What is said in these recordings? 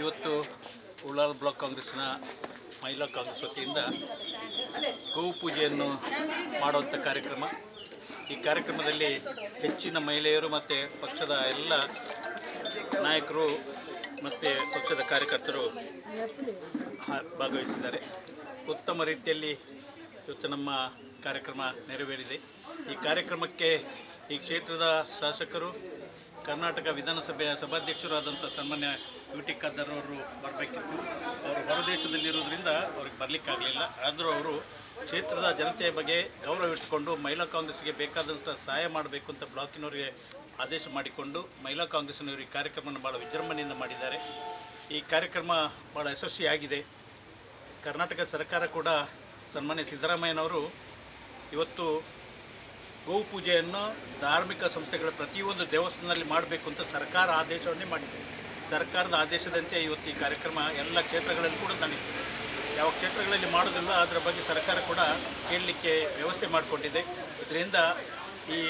ಇವತ್ತು ಉಳ್ಳಾಲ ಬ್ಲಾಕ್ ಕಾಂಗ್ರೆಸ್ನ ಮಹಿಳಾ ಕಾಂಗ್ರೆಸ್ ವತಿಯಿಂದ ಗೋಪೂಜೆಯನ್ನು ಪೂಜೆಯನ್ನು ಮಾಡುವಂಥ ಕಾರ್ಯಕ್ರಮ. ಈ ಕಾರ್ಯಕ್ರಮದಲ್ಲಿ ಹೆಚ್ಚಿನ ಮಹಿಳೆಯರು ಮತ್ತು ಪಕ್ಷದ ಎಲ್ಲ ನಾಯಕರು ಮತ್ತು ಪಕ್ಷದ ಕಾರ್ಯಕರ್ತರು ಭಾಗವಹಿಸಿದ್ದಾರೆ. ಉತ್ತಮ ರೀತಿಯಲ್ಲಿ ಇವತ್ತು ನಮ್ಮ ಕಾರ್ಯಕ್ರಮ ನೆರವೇರಿದೆ. ಈ ಕಾರ್ಯಕ್ರಮಕ್ಕೆ ಈ ಕ್ಷೇತ್ರದ ಶಾಸಕರು ಕರ್ನಾಟಕ ವಿಧಾನಸಭೆಯ ಸಭಾಧ್ಯಕ್ಷರಾದಂಥ ಸನ್ಮಾನ್ಯ ಯು ಟಿ ಖಾದರ್ ಅವರು ಬರಬೇಕಿತ್ತು ಅವರು ಹೊರದೇಶದಲ್ಲಿರೋದ್ರಿಂದ ಅವ್ರಿಗೆ ಬರಲಿಕ್ಕಾಗಲಿಲ್ಲ. ಆದರೂ ಅವರು ಕ್ಷೇತ್ರದ ಜನತೆಯ ಬಗ್ಗೆ ಗೌರವ ಇಟ್ಟುಕೊಂಡು ಮಹಿಳಾ ಕಾಂಗ್ರೆಸ್ಗೆ ಬೇಕಾದಂಥ ಸಹಾಯ ಮಾಡಬೇಕು ಅಂತ ಬ್ಲಾಕಿನವರಿಗೆ ಆದೇಶ ಮಾಡಿಕೊಂಡು ಮಹಿಳಾ ಕಾಂಗ್ರೆಸ್ನವರು ಈ ಕಾರ್ಯಕ್ರಮವನ್ನು ಭಾಳ ವಿಜೃಂಭಣೆಯಿಂದ ಮಾಡಿದ್ದಾರೆ. ಈ ಕಾರ್ಯಕ್ರಮ ಭಾಳ ಯಶಸ್ವಿಯಾಗಿದೆ. ಕರ್ನಾಟಕ ಸರ್ಕಾರ ಕೂಡ ಸನ್ಮಾನ್ಯ ಸಿದ್ದರಾಮಯ್ಯನವರು ಇವತ್ತು ಗೋವು ಪೂಜೆಯನ್ನು ಧಾರ್ಮಿಕ ಸಂಸ್ಥೆಗಳ ಪ್ರತಿಯೊಂದು ದೇವಸ್ಥಾನದಲ್ಲಿ ಮಾಡಬೇಕು ಅಂತ ಸರ್ಕಾರ ಆದೇಶವನ್ನೇ ಮಾಡಿದೆ. ಸರ್ಕಾರದ ಆದೇಶದಂತೆ ಇವತ್ತು ಈ ಕಾರ್ಯಕ್ರಮ ಎಲ್ಲ ಕ್ಷೇತ್ರಗಳಲ್ಲಿ ಕೂಡ ನಡೀತಿದೆ. ಯಾವ ಕ್ಷೇತ್ರಗಳಲ್ಲಿ ಮಾಡೋದಿಲ್ಲ ಅದರ ಬಗ್ಗೆ ಸರ್ಕಾರ ಕೂಡ ಕೇಳಲಿಕ್ಕೆ ವ್ಯವಸ್ಥೆ ಮಾಡಿಕೊಂಡಿದೆ. ಇದರಿಂದ ಈ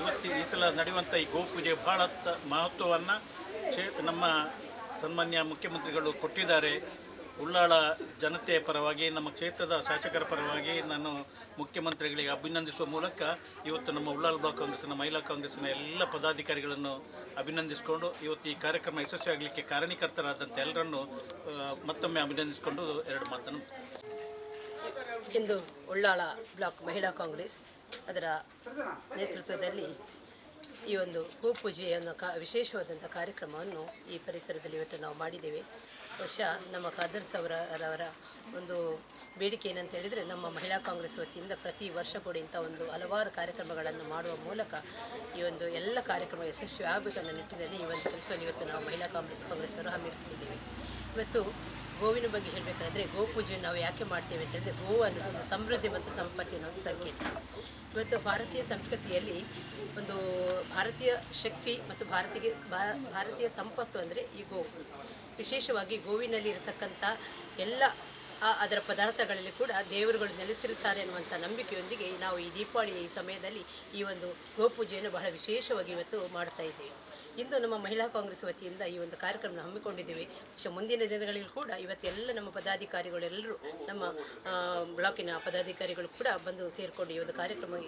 ಇವತ್ತು ಈ ಸಲ ನಡೆಯುವಂಥ ಈ ಗೋಪೂಜೆ ಭಾಳ ಮಹತ್ವವನ್ನು ಕ್ಷೇ, ನಮ್ಮ ಸನ್ಮಾನ್ಯ ಮುಖ್ಯಮಂತ್ರಿಗಳು ಕೊಟ್ಟಿದ್ದಾರೆ. ಉಳ್ಳಾಳ ಜನತೆಯ ಪರವಾಗಿ, ನಮ್ಮ ಕ್ಷೇತ್ರದ ಶಾಸಕರ ಪರವಾಗಿ ನಾನು ಮುಖ್ಯಮಂತ್ರಿಗಳಿಗೆ ಅಭಿನಂದಿಸುವ ಮೂಲಕ ಇವತ್ತು ನಮ್ಮ ಉಳ್ಳಾಳ ಬ್ಲಾಕ್ ಕಾಂಗ್ರೆಸ್ನ ಮಹಿಳಾ ಕಾಂಗ್ರೆಸ್ನ ಎಲ್ಲ ಪದಾಧಿಕಾರಿಗಳನ್ನು ಅಭಿನಂದಿಸಿಕೊಂಡು ಇವತ್ತು ಈ ಕಾರ್ಯಕ್ರಮ ಯಶಸ್ವಿಯಾಗಲಿಕ್ಕೆ ಕಾರಣೀಕರ್ತರಾದಂಥ ಎಲ್ಲರನ್ನು ಮತ್ತೊಮ್ಮೆ ಅಭಿನಂದಿಸಿಕೊಂಡು ಎರಡು ಮಾತನ್ನು. ಇಂದು ಉಳ್ಳಾಳ ಬ್ಲಾಕ್ ಮಹಿಳಾ ಕಾಂಗ್ರೆಸ್ ಅದರ ನೇತೃತ್ವದಲ್ಲಿ ಈ ಒಂದು ಭೂಪೂಜೆಯನ್ನು ಕಾ, ವಿಶೇಷವಾದಂಥ ಕಾರ್ಯಕ್ರಮವನ್ನು ಈ ಪರಿಸರದಲ್ಲಿ ಇವತ್ತು ನಾವು ಮಾಡಿದ್ದೇವೆ. ಬಹುಶಃ ನಮ್ಮ ಖಾದರ್ ಸವರವರ ಒಂದು ಬೇಡಿಕೆ ಏನಂತ ಹೇಳಿದರೆ ನಮ್ಮ ಮಹಿಳಾ ಕಾಂಗ್ರೆಸ್ ವತಿಯಿಂದ ಪ್ರತಿ ವರ್ಷ ಕೂಡ ಇಂಥ ಒಂದು ಹಲವಾರು ಕಾರ್ಯಕ್ರಮಗಳನ್ನು ಮಾಡುವ ಮೂಲಕ ಈ ಒಂದು ಎಲ್ಲ ಕಾರ್ಯಕ್ರಮ ಯಶಸ್ವಿ ಆಗಬೇಕನ್ನೋ ನಿಟ್ಟಿನಲ್ಲಿ ಈ ಒಂದು ಕೆಲಸವನ್ನು ಇವತ್ತು ನಾವು ಮಹಿಳಾ ಕಾಂಗ್ರೆಸ್ ಕಾಂಗ್ರೆಸ್ನವರು ಹಮ್ಮಿಕೊಂಡಿದ್ದೇವೆ. ಇವತ್ತು ಗೋವಿನ ಬಗ್ಗೆ ಹೇಳಬೇಕಾದ್ರೆ ಗೋಪೂಜೆಯನ್ನು ನಾವು ಯಾಕೆ ಮಾಡ್ತೇವೆ ಅಂತ ಹೇಳಿದ್ರೆ ಗೋ ಅನ್ನೋದು ಒಂದು ಸಮೃದ್ಧಿ ಮತ್ತು ಸಂಪತ್ತಿನ ಒಂದು ಸಂಕೇತ. ಇವತ್ತು ಭಾರತೀಯ ಸಂಸ್ಕೃತಿಯಲ್ಲಿ ಒಂದು ಭಾರತೀಯ ಶಕ್ತಿ ಮತ್ತು ಭಾರತೀಯ ಭಾರ- ಭಾರತೀಯ ಸಂಪತ್ತು ಅಂದರೆ ಈ ಗೋವು ವಿಶೇಷವಾಗಿ ಗೋವಿನಲ್ಲಿ ಇರತಕ್ಕಂಥ ಎಲ್ಲ ಅದರ ಪದಾರ್ಥಗಳಲ್ಲಿ ಕೂಡ ದೇವರುಗಳು ನೆಲೆಸಿರುತ್ತಾರೆ ಅನ್ನುವಂಥ ನಂಬಿಕೆಯೊಂದಿಗೆ ನಾವು ಈ ದೀಪಾವಳಿಯ ಈ ಸಮಯದಲ್ಲಿ ಈ ಒಂದು ಗೋಪೂಜೆಯನ್ನು ಬಹಳ ವಿಶೇಷವಾಗಿ ಇವತ್ತು ಮಾಡ್ತಾ ಇದ್ದೇವೆ. ಇಂದು ನಮ್ಮ ಮಹಿಳಾ ಕಾಂಗ್ರೆಸ್ ವತಿಯಿಂದ ಈ ಒಂದು ಕಾರ್ಯಕ್ರಮ ಹಮ್ಮಿಕೊಂಡಿದ್ದೇವೆ. ಮುಂದಿನ ದಿನಗಳಲ್ಲಿ ಕೂಡ ಇವತ್ತೆಲ್ಲ ನಮ್ಮ ಪದಾಧಿಕಾರಿಗಳೆಲ್ಲರೂ ನಮ್ಮ ಬ್ಲಾಕಿನ ಪದಾಧಿಕಾರಿಗಳು ಕೂಡ ಬಂದು ಸೇರಿಕೊಂಡು ಈ ಒಂದು ಕಾರ್ಯಕ್ರಮ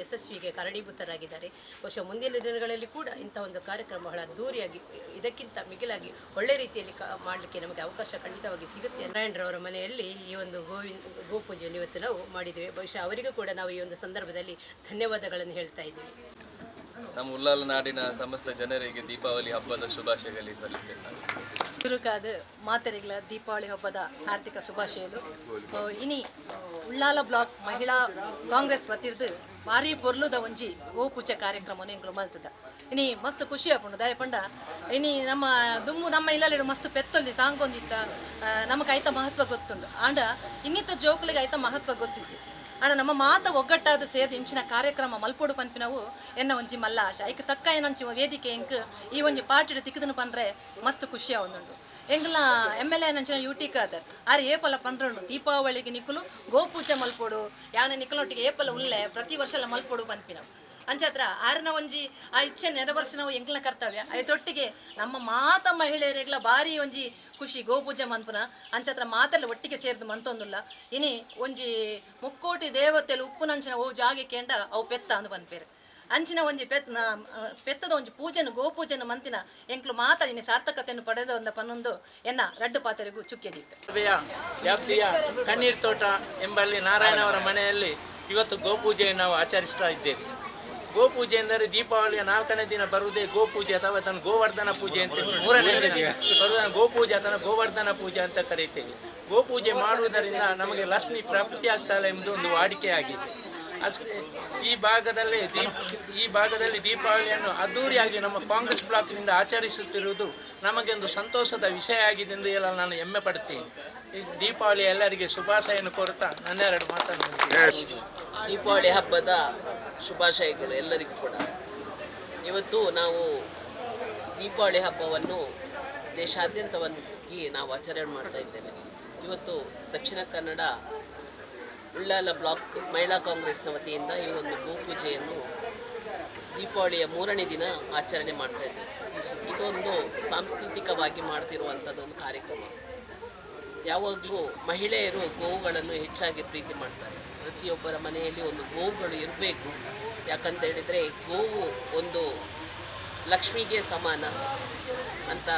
ಯಶಸ್ವಿಗೆ ಕಾರಣೀಭೂತರಾಗಿದ್ದಾರೆ. ಬಹುಶಃ ಮುಂದಿನ ದಿನಗಳಲ್ಲಿ ಕೂಡ ಇಂಥ ಒಂದು ಕಾರ್ಯಕ್ರಮ ಬಹಳ ಅದ್ದೂರಿಯಾಗಿ, ಇದಕ್ಕಿಂತ ಮಿಗಿಲಾಗಿ ಒಳ್ಳೆ ರೀತಿಯಲ್ಲಿ ಮಾಡಲಿಕ್ಕೆ ನಮಗೆ ಅವಕಾಶ ಖಂಡಿತವಾಗಿ ಸಿಗುತ್ತೆ. ನಾರಾಯಣರವರ ಮನೆಯಲ್ಲಿ ಈ ಒಂದು ಗೋವಿಂದ ಗೋಪೂಜೆಯನ್ನು ಇವತ್ತು ನಾವು ಮಾಡಿದ್ದೇವೆ. ಬಹುಶಃ ಅವರಿಗೂ ಕೂಡ ನಾವು ಈ ಒಂದು ಸಂದರ್ಭದಲ್ಲಿ ಧನ್ಯವಾದಗಳನ್ನು ಹೇಳ್ತಾ ಇದ್ದೀವಿ. ನಮ್ಮ ಉಲ್ಲಾಲ ನಾಡಿನ ಸಮಸ್ತ ಜನರಿಗೆ ದೀಪಾವಳಿ ಹಬ್ಬದ ಶುಭಾಶಯಗಳು ಸಲ್ಲಿಸ್ತೇನೆ ಚುರುಕಾದ ಮಾತರಿಗಳ ದೀಪಾವಳಿ ಹಬ್ಬದ ಹಾರ್ದಿಕ ಶುಭಾಶಯಗಳು. ಇನಿ ಉಳ್ಳಾಲ ಬ್ಲಾಕ್ ಮಹಿಳಾ ಕಾಂಗ್ರೆಸ್ ವತಿರ್ದು ಭಾರಿ ಬೊರ್ಲುದ ಒಂಜಿ ಗೋಪೂಜೆ ಕಾರ್ಯಕ್ರಮವನ್ನು ಎಂಕುಲು ಮಲ್ತದ. ಇನಿ ಮಸ್ತ್ ಖುಷಿ ಆಪುಂಡು ದಯಪಂಡ ಇನಿ ನಮ್ಮ ದುಮ್ಮು ನಮ್ಮ ಇಲ್ಲಲ್ಲಿ ಮಸ್ತ್ ಪೆತ್ತೊಲ್ಲಿ ತಾಂಗೊಂದಿತ್ತ ನಮಗೆ ಐತ ಮಹತ್ವ ಗೊತ್ತುಂಡು. ಆಂಡ ಇನ್ನಿತ ಜೋಕುಲಿಗೆ ಐತ ಮಹತ್ವ ಗೊತ್ತಿಸಿ. ಆಂಡ ನಮ್ಮ ಮಾತ ಒಗ್ಗಟ್ಟಾದ ಸೇರಿದ ಇಂಚಿನ ಕಾರ್ಯಕ್ರಮ ಮಲ್ಪೋಡು ಪನ್ಪಿನವು ಎನ್ನ ಒಂಜಿ ಮಲ್ಲ ಆಶ. ಐಕ್ ತಕ್ಕ ಏನೊಂಚಿ ವೇದಿಕೆ ಎಂಕ್ ಈ ಒಂಜಿ ಪಾರ್ಟಿಡ್ ತಿಕ್ಕದನು ಪಂಡ್ರೆ ಮಸ್ತ್ ಖುಷಿಯ ಒಂದುಂಡು ಎ ನಂಚಿನ ಯೂಟಿ ಕಾದರ್ ಆರು ಏಪಲ ಪನ್ರೊಂಡು ದೀಪಾವಳಿಗೆ ನಿಕ್ಕಲು ಗೋಪೂಜೆ ಮಲ್ಪೋಡು ಯಾನ ನಿಕ್ಕಲೊಟ್ಟಿಗೆ ಏಪಲ ಉಲ್ಲೆ ಪ್ರತಿ ವರ್ಷಲ ಮಲ್ಪೋಡು ಪನ್ಪಿನವು ಅಂಚತ್ರ ಆರಿನ ಒಂಜಿ, ಆ ಇಚ್ಛೆ ನೆರವೇರಿಸಿನವು ಎಂಕ್ಲ ಕರ್ತವ್ಯ. ಐತೊಟ್ಟಿಗೆ ನಮ್ಮ ಮಾತ ಮಹಿಳೆಯರಿಗೆಲ್ಲ ಭಾರಿ ಒಂಜಿ ಖುಷಿ, ಗೋಪೂಜೆ ಮನ್ಪುನ ಅಂಚತ್ರ ಮಾತೆಲ್ಲ ಒಟ್ಟಿಗೆ ಸೇರ್ದು ಮಂತೊಂದುಲ್ಲ. ಇನಿ ಒಂಜಿ ಮುಕ್ಕೋಟಿ ದೇವತೆಲು ಉಪ್ಪು ನಂಚಿನ ಓ ಜಾಗೆ ಕೇಂಡ ಅವು ಪೆತ್ತ ಅಂದು ಪನ್ಪೇರು ಅಂಚಿನ ಒಂಜಿ ಪೆತ್ ಪೆತ್ತದ ಒಂಜಿ ಪೂಜೆನು, ಗೋಪೂಜೆನು ಮಂತಿನ ಎಂಕ್ಲು ಮಾತ ಇನಿ ಸಾರ್ಥಕತೆಯನ್ನು ಪಡೆದ ಒಂದ ಪನ್ನೊಂದು ಎನ್ನ ರಡ್ಡು ಪಾತ್ರೆಗೂ ಚುಕ್ಕೆ ದೀಪ ಸಭೆಯ ವ್ಯಾಪ್ತಿಯ ಕಣ್ಣೀರ್ ತೋಟ ಎಂಬಲ್ಲಿ ನಾರಾಯಣ ಅವರ ಮನೆಯಲ್ಲಿ ಇವತ್ತು ಗೋಪೂಜೆಯನ್ನು ನಾವು ಆಚರಿಸ್ತಾ ಇದ್ದೇವೆ. ಗೋಪೂಜೆ ಎಂದರೆ ದೀಪಾವಳಿಯ ನಾಲ್ಕನೇ ದಿನ ಬರುವುದೇ ಗೋಪೂಜೆ ಅಥವಾ ತನ್ನ ಗೋವರ್ಧನ ಪೂಜೆ ಅಂತ ಮೂರನೇ ದಿನ ಗೋಪೂಜೆ ಅಥವಾ ಗೋವರ್ಧನ ಪೂಜೆ ಅಂತ ಕರೀತೇವೆ. ಗೋಪೂಜೆ ಮಾಡುವುದರಿಂದ ನಮಗೆ ಲಕ್ಷ್ಮಿ ಪ್ರಾಪ್ತಿ ಆಗ್ತಾಳೆ ಎಂಬುದು ಒಂದು ವಾಡಿಕೆ ಆಗಿದೆ. ಅಷ್ಟೇ ಈ ಭಾಗದಲ್ಲಿ ದೀಪ್ ಈ ಭಾಗದಲ್ಲಿ ದೀಪಾವಳಿಯನ್ನು ಅದ್ದೂರಿಯಾಗಿ ನಮ್ಮ ಕಾಂಗ್ರೆಸ್ ಬ್ಲಾಕ್ನಿಂದ ಆಚರಿಸುತ್ತಿರುವುದು ನಮಗೆ ಒಂದು ಸಂತೋಷದ ವಿಷಯ ಆಗಿದೆ ಎಂದು ಎಲ್ಲ ನಾನು ಹೆಮ್ಮೆ ಪಡ್ತೀನಿ ಈ ದೀಪಾವಳಿ ಎಲ್ಲರಿಗೆ ಶುಭಾಶಯನ್ನು ಕೋರುತ್ತಾ ನನ್ನೆರಡು ಮಾತನ್ನು ದೀಪಾವಳಿ ಹಬ್ಬದ ಶುಭಾಶಯಗಳು ಎಲ್ಲರಿಗೂ ಕೂಡ. ಇವತ್ತು ನಾವು ದೀಪಾವಳಿ ಹಬ್ಬವನ್ನು ದೇಶಾದ್ಯಂತವಾಗಿ ನಾವು ಆಚರಣೆ ಮಾಡ್ತಾ ಇದ್ದೇವೆ. ಇವತ್ತು ದಕ್ಷಿಣ ಕನ್ನಡ ಉಳ್ಳಾಲ ಬ್ಲಾಕ್ ಮಹಿಳಾ ಕಾಂಗ್ರೆಸ್ನ ವತಿಯಿಂದ ಈ ಒಂದು ಗೋಪೂಜೆಯನ್ನು ದೀಪಾವಳಿಯ ಮೂರನೇ ದಿನ ಆಚರಣೆ ಮಾಡ್ತಾ ಇದ್ದೇವೆ ಇದೊಂದು ಸಾಂಸ್ಕೃತಿಕವಾಗಿ ಮಾಡ್ತಿರುವಂಥದ್ದು ಒಂದು ಕಾರ್ಯಕ್ರಮ. ಯಾವಾಗಲೂ ಮಹಿಳೆಯರು ಗೋವುಗಳನ್ನು ಹೆಚ್ಚಾಗಿ ಪ್ರೀತಿ ಮಾಡ್ತಾರೆ. ಪ್ರತಿಯೊಬ್ಬರ ಮನೆಯಲ್ಲಿ ಒಂದು ಗೋವುಗಳು ಇರಬೇಕು. ಯಾಕಂತ ಹೇಳಿದರೆ ಗೋವು ಒಂದು ಲಕ್ಷ್ಮಿಗೆ ಸಮಾನ ಅಂತ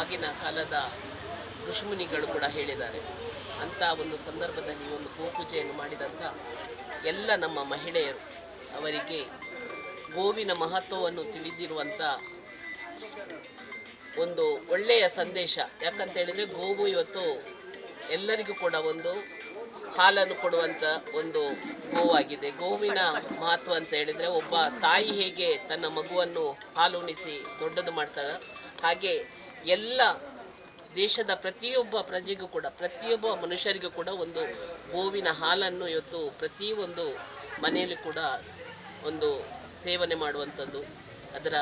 ಆಗಿನ ಕಾಲದ ಋಷಿಮುನಿಗಳು ಕೂಡ ಹೇಳಿದ್ದಾರೆ. ಅಂಥ ಒಂದು ಸಂದರ್ಭದಲ್ಲಿ ಒಂದು ಗೋಪೂಜೆಯನ್ನು ಮಾಡಿದಂಥ ಎಲ್ಲ ನಮ್ಮ ಮಹಿಳೆಯರು, ಅವರಿಗೆ ಗೋವಿನ ಮಹತ್ವವನ್ನು ತಿಳಿದಿರುವಂಥ ಒಂದು ಒಳ್ಳೆಯ ಸಂದೇಶ. ಯಾಕಂತ ಹೇಳಿದರೆ ಗೋವು ಇವತ್ತು ಎಲ್ಲರಿಗೂ ಕೂಡ ಒಂದು ಹಾಲನ್ನು ಕೊಡುವಂಥ ಒಂದು ಗೋವಾಗಿದೆ. ಗೋವಿನ ಮಹತ್ವ ಅಂತ ಹೇಳಿದರೆ ಒಬ್ಬ ತಾಯಿ ಹೇಗೆ ತನ್ನ ಮಗುವನ್ನು ಹಾಲುಣಿಸಿ ದೊಡ್ಡದು ಮಾಡ್ತಾಳೆ, ಹಾಗೆ ಎಲ್ಲ ದೇಶದ ಪ್ರತಿಯೊಬ್ಬ ಪ್ರಜೆಗೂ ಕೂಡ, ಪ್ರತಿಯೊಬ್ಬ ಮನುಷ್ಯರಿಗೂ ಕೂಡ ಒಂದು ಗೋವಿನ ಹಾಲನ್ನು ಇವತ್ತು ಪ್ರತಿಯೊಂದು ಮನೆಯಲ್ಲಿ ಕೂಡ ಒಂದು ಸೇವನೆ ಮಾಡುವಂಥದ್ದು, ಅದರ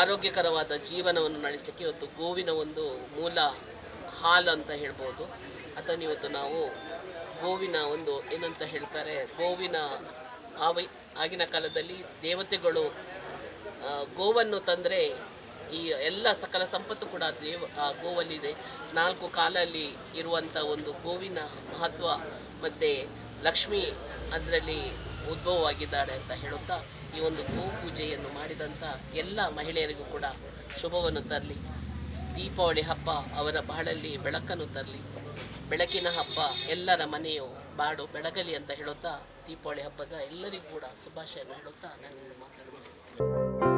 ಆರೋಗ್ಯಕರವಾದ ಜೀವನವನ್ನು ನಡೆಸಲಿಕ್ಕೆ ಇವತ್ತು ಗೋವಿನ ಒಂದು ಮೂಲ ಹಾಲು ಅಂತ ಹೇಳ್ಬೋದು. ಅದನ್ನು ಇವತ್ತು ನಾವು ಗೋವಿನ ಒಂದು ಏನಂತ ಹೇಳ್ತಾರೆ, ಗೋವಿನ ಆವೈ, ಆಗಿನ ಕಾಲದಲ್ಲಿ ದೇವತೆಗಳು ಗೋವನ್ನು ತಂದರೆ ಈ ಎಲ್ಲ ಸಕಲ ಸಂಪತ್ತು ಕೂಡ ದೇವ ಗೋವಲ್ಲಿದೆ. ನಾಲ್ಕು ಕಾಲಲ್ಲಿ ಇರುವಂಥ ಒಂದು ಗೋವಿನ ಮಹತ್ವ ಮತ್ತು ಲಕ್ಷ್ಮಿ ಅದರಲ್ಲಿ ಉದ್ಭವವಾಗಿದ್ದಾಳೆ ಅಂತ ಹೇಳುತ್ತಾ, ಈ ಒಂದು ಗೋ ಪೂಜೆಯನ್ನು ಮಾಡಿದಂಥ ಎಲ್ಲ ಮಹಿಳೆಯರಿಗೂ ಕೂಡ ಶುಭವನ್ನು ತರಲಿ. ದೀಪಾವಳಿ ಹಬ್ಬ ಅವರ ಬಾಳಲ್ಲಿ ಬೆಳಕನ್ನು ತರಲಿ. ಬೆಳಕಿನ ಹಬ್ಬ ಎಲ್ಲರ ಮನೆಯು ಬಾಡು ಬೆಳಗಲಿ ಅಂತ ಹೇಳುತ್ತಾ, ದೀಪಾವಳಿ ಹಬ್ಬದ ಎಲ್ಲರಿಗೂ ಕೂಡ ಶುಭಾಶಯವನ್ನು ಹೇಳುತ್ತಾ, ನಾನು ಮಾತನ್ನು ಮುಗಿಸ್ತೇನೆ.